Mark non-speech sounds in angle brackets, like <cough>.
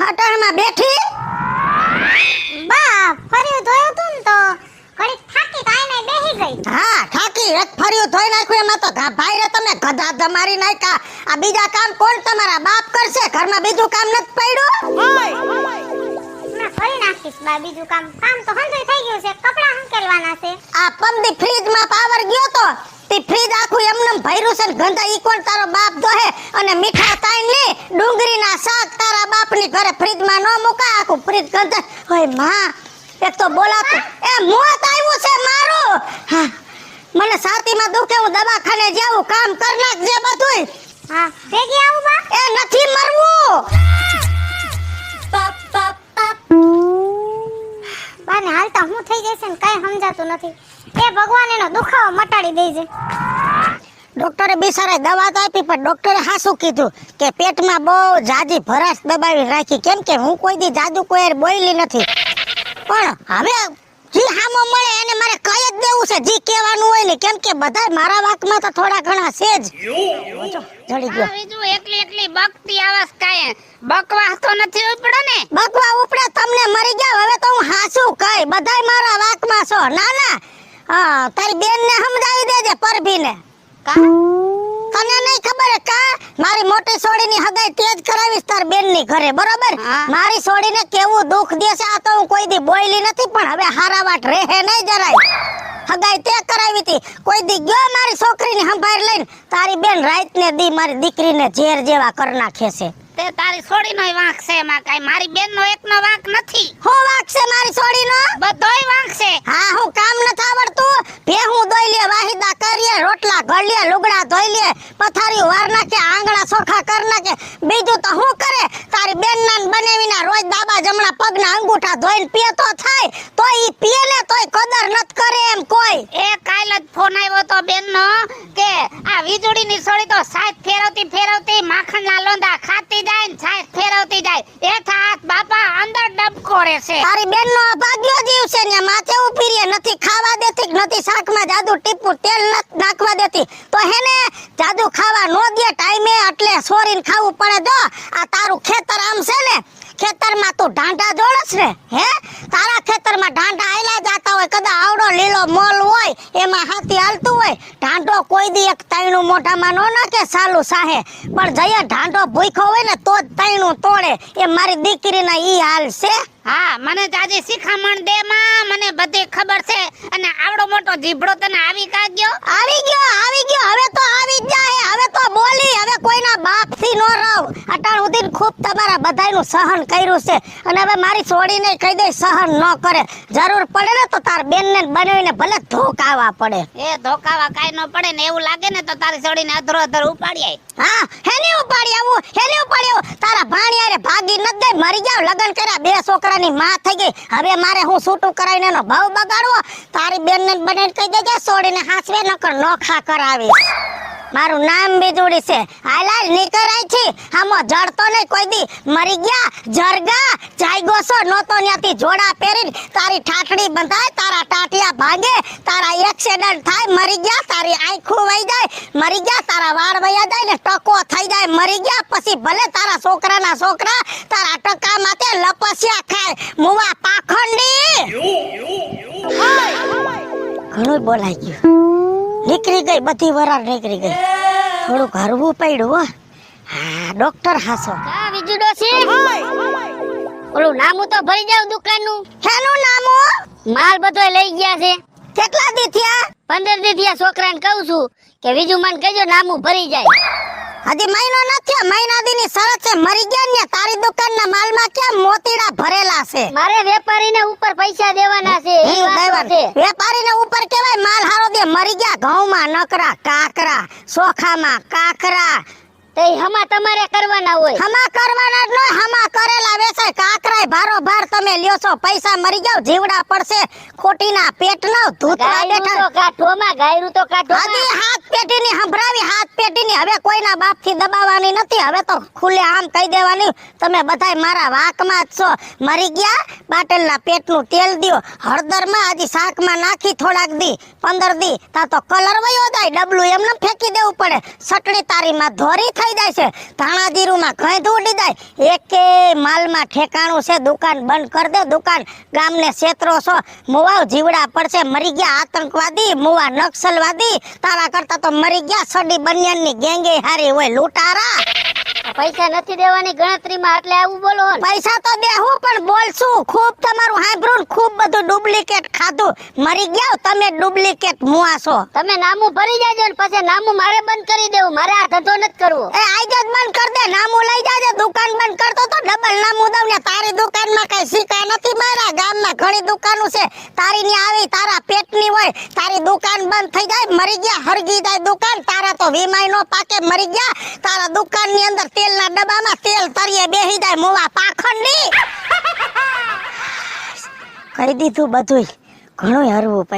હટણમાં બેઠી? બા ફર્યું ધોયું તું તો. ઘડીક થાકી થાય નઈ બેહી ગઈ. હા થાકી રથ ફર્યું ધોઈ નાખ્યું એમાં તો ઘા- ભાઈ રે તમે ગધા ધમારી નાખ્યા. આ બીજા કામ કોણ તમારા બાપ કરશે? ઘરમાં બીજું કામ નથી પડ્યું? નાખીશ બા બીજું કામ. કામ તો હંધુય થઈ ગયું છે કપડાં હંકેલવાના છે. આ પંદી ફ્રીજમાં પાવર ગયો તો તે ફ્રીજ આખું એમને ભર્યું છે ને ગંધા ઈ કોણ તારો બાપ દોહે? અને મીઠા તાઈન લે ડુંગળીના શાક તારા બાપની ઘરે ફ્રીજમાં ન મુકા આખું ફ્રીજ ગંધા. હોયમાં એક તો બોલાતું એ મોત આવ્યું છે મારું. હા મને છાતીમાં દુખે હું દવાખાને જાઉં કામ કર નાખજે બધુંય. હા ભેગી આવું બા. એ નથી મરવું. બાને હાલતા હું થઈ જશે ને કઈ સમજાતું નથી. એ ભગવાન એનો દુખાવો મટાડી દેજે. ડોક્ટરે બિચારે દવા તો આપી પણ ડોક્ટરે હાસું કીધું કે પેટમાં બહુ જાજી ભરાશ દબાવી રાખી. કેમ કે હું કોઈ દી જાદુ કોઈ બોલી નથી. પણ હવે જી હામો મળે એને મારે કહી જ દેવું છે? જી કહેવાનું હોય ને કેમ કે બધા મારા વાકમાં તો થોડા ઘણા છે જ. જો, જડી ગયો. બીજું એકલી એકલી બકતી આવાસ કાય બકવા તો નથી ઉપડે ને? બકવા ઉપડે તમને મરી ગયા હવે તો હું હાસું કઈ? બધાય મારા વાકમાં છો. ના ના. હા તારી બેન ને સમજાવી દેજે પરભીને. તને નહીં ખબર કા? મારી મોટી સોડીની હગાઈ તેજ કરાવીશ તાર બેનની ઘરે બરોબર? મારી સોડી ને કેવું દુઃખ દેશે આ તો હું કોઈ દી બોયલી નથી પણ હવે હારા વાટ રહે નહીં જરાય. હગાઈ તે કરાવી હતી. કોઈ દી ગયો મારી છોકરી ની સંભાળ લઈને? તારી બેન રાત ને દી મારી દીકરી ને ઝેર જેવા કર નાખે છે. તે તારી છોડીનોય વાંક છે એમાં કઈ. મારી બેનનો એકનો વાંક નથી. હો વાંક છે મારી સોડી નો વાંક પથારી વાર નાખે આંગળા સોખા કર નાખે. બીજું તો હું કરે? તારી બેન નાન બનેવીના રોજ દાબા જમણા પગના અંગૂઠા ધોઈને પીએ તો થાય. તો ઈ પીએ ને તોય કદર નત કરે એમ કોઈ. એ કાલ જ ફોન આવ્યો તો બેનનો કે આ વીજળીની સોળી તો સાત ફેરવતી ફેરવતી માખણના લોંદા ખાતી જાય ને સાત ફેરવતી જાય. એઠા હાથ બાપા અંદર ડબકો રહેશે. તારી બેન નો અભાગ્યો જીવ છે ને માથે ઉપીરીએ નથી ખાવા દેતી નથી શાકમાં જાદુ ટીપું તેલ નથી નાખવા દેતી તો હેને જાદુ ખાવા નો દે ટાઈમે એટલે સોરીને ખાવું પડે તો આ તારું ખેતર આમ છે ને ખેતરમાં તું ઢાંઢા જોડસ ને હે? તારા ખેતરમાં ઢાંઢા આયલા જાતા હોય કદા આવડો લીલો મોલ હોય એમાં હાથી હાલતું હોય ઢાંઢો કોઈ દી એક તૈણું મોઢામાં ન નાખે સાલું સાહે. પણ જઈએ ઢાંઢો ભૂખ્યો હોય ને તો જ તૈણું તોડે. એ મારી દીકરીના ઈ હાલ છે. હા મને જાજી શિખામણ દે માં. મને બધી ખબર છે. અને આવડો મોટો જીભડો તને આવી કાગ્યો આવી ગયો આવી ગયો. હવે તો આવી જ જાય હવે તો બોલી હવે કોઈના બાપથી નો રહો અટાણ સુધી ખૂબ તમારા બધાયનું સહન કર્યું છે. અને હવે મારી છોડીને કહી દે સહન ન કરે. જરૂર પડે ને તો તાર બેનને બનાવીને ભલે ધોકાવા પડે. એ ધોકાવા કાઈ ન પડે ને એવું લાગે ને તો તારી છોડીને અધરો અધર ઉપાડી હા હેની ઉપાડી આવું? હેની ઉપાડી આવું? તારા ભાણિયારે ભાગી ન દે મરી જાવ લગન કર્યા બે છોકરાની માં થઈ ગઈ. હવે મારે હું છૂટું કરાવીને એનો ભાવ બગાડવો? તારી બેનને બનાવીને કહી દેજે છોડીને હાસવે નકર નોખા કરાવીશ. મારું નામ બીજુડી છે. હાલાલ નીકળાય છે. આમો જડતો નહીં કોઈ દી. મરી ગયા જરગા જાયગો છો નહોતો ન્યાથી જોડા પહેરીને. તારી ઠાઠડી બંધાય તારા ટાટિયા ભાંગે. તારા એક્સિડન્ટ થાય મરી ગયા તારી આંખું વહી જાય. મરી ગયા તારા વાળ વયા જાય ને ટકો થઈ જાય. મરી ગયા પછી ભલે તારા છોકરાના છોકરા તારા ટકા માથે લપસ્યા ખાય. મુવા પાખંડી. ઘણું બોલાઈ ગયું. નીકળી ગઈ બધી વરાળ નીકળી ગઈ. થોડુંક હરવું પડ્યું હો. હા ડોક્ટર હાસો. કા બીજું છે ઓલું નામું તો ભરી જાવ દુકાનનું. હેનું નામું? માલ બધો લઈ ગયા છે. કેટલા દી થયા? પંદર દી થયા છોકરાને કહું છું કે બીજું મને કહેજો નામું ભરી જાય. હજી મહિનો નથી થયો. મહિના દી ની શરત છે. મરી ગયા ને તારી દુકાનના માલમાં કેમ મોતીડા ભરેલા છે? મારે વેપારીને ઉપર પૈસા દેવાના છે. એ વાત છે. વેપારીને ઉપર કેવાય? માલ હારો દે. મરી ગયા. ઘઉંમાં નકરા કાકરા ચોખામાં કાકરા. તો હમા તમારે કરવાના હોય. હમા કરવાના જ નોય હમા કરેલા વેચાય કાકરાય ભારો ભાર તમે લ્યો છો પૈસા મરી જાવ જીવડા પડશે. ખોટીના પેટ નો ધૂતવા બેઠા. તો કાઢોમાં ગાયરું તો હજી કાઢોમાં હાથ પેટીની હંભરાવી હાથ પેટીની. હવે કોઈના બાપથી દબાવવાની નથી હવે તો ખુલ્લે આમ કહી દેવાની. તમે બધાય મારા વાકમાં જ છો. મરી ગયા બાટલના પેટનું તેલ દિયો. હળદરમાં હજી શાકમાં નાખી થોડાક દી પંદર દી. તા તો કલર વયો જાય ડબલું એમને ફેંકી દેવું પડે. સટડી તારીમાં ધોરી થઈ થઈ જાય છે. ધાણા જીરુમાં તૂટી જાય. એકે માલમાં ઠેકાણું છે. દુકાન બંધ કરી દે. દુકાન ગામને ક્ષેત્રો છો. મુવાવ જીવડા પડશે. મરી ગયા આતંકવાદી, મુવા નક્સલવાદી. તારા કરતા તો મરી ગયા. સડી બનિયાનની ગેંગે હારી હોય. લૂંટારા. પૈસા નથી દેવાની ગણતરીમાં એટલે આવું બોલો પૈસા તો દે હું પણ બોલશું. ખૂબ તમારું હાંભળું ને ખૂબ બધું ડુપ્લિકેટ ખાધું. મરી ગયા તમે ડુપ્લિકેટ છો તમે નામું ભરી જાજો ને પછી નામું મારે બંધ કરી દેવું. મારે આ ધંધો નથી કરવો. એ આઈ જ બંધ કર દે. નામું લઈ જાજે. દુકાન બંધ કરતો તો ડબલ નામું દઉં ને તારી દુકાનમાં કઈ સિક્કા નથી મારા ગામમાં ઘણી દુકાનો છે. તારી ની આવી તારા પેટની હોય તારી દુકાન બંધ થઈ જાય મરી ગયા હરગી જાય દુકાન તારા તો વીમાય નો પાકે મરી ગયા તારા દુકાનની અંદર તેલના ડબ્બામાં તેલ તરીએ બેહી જાય મોવા પાખંડી. <laughs> કહી દીધું બધુંય. ઘણું હરવું પાઈ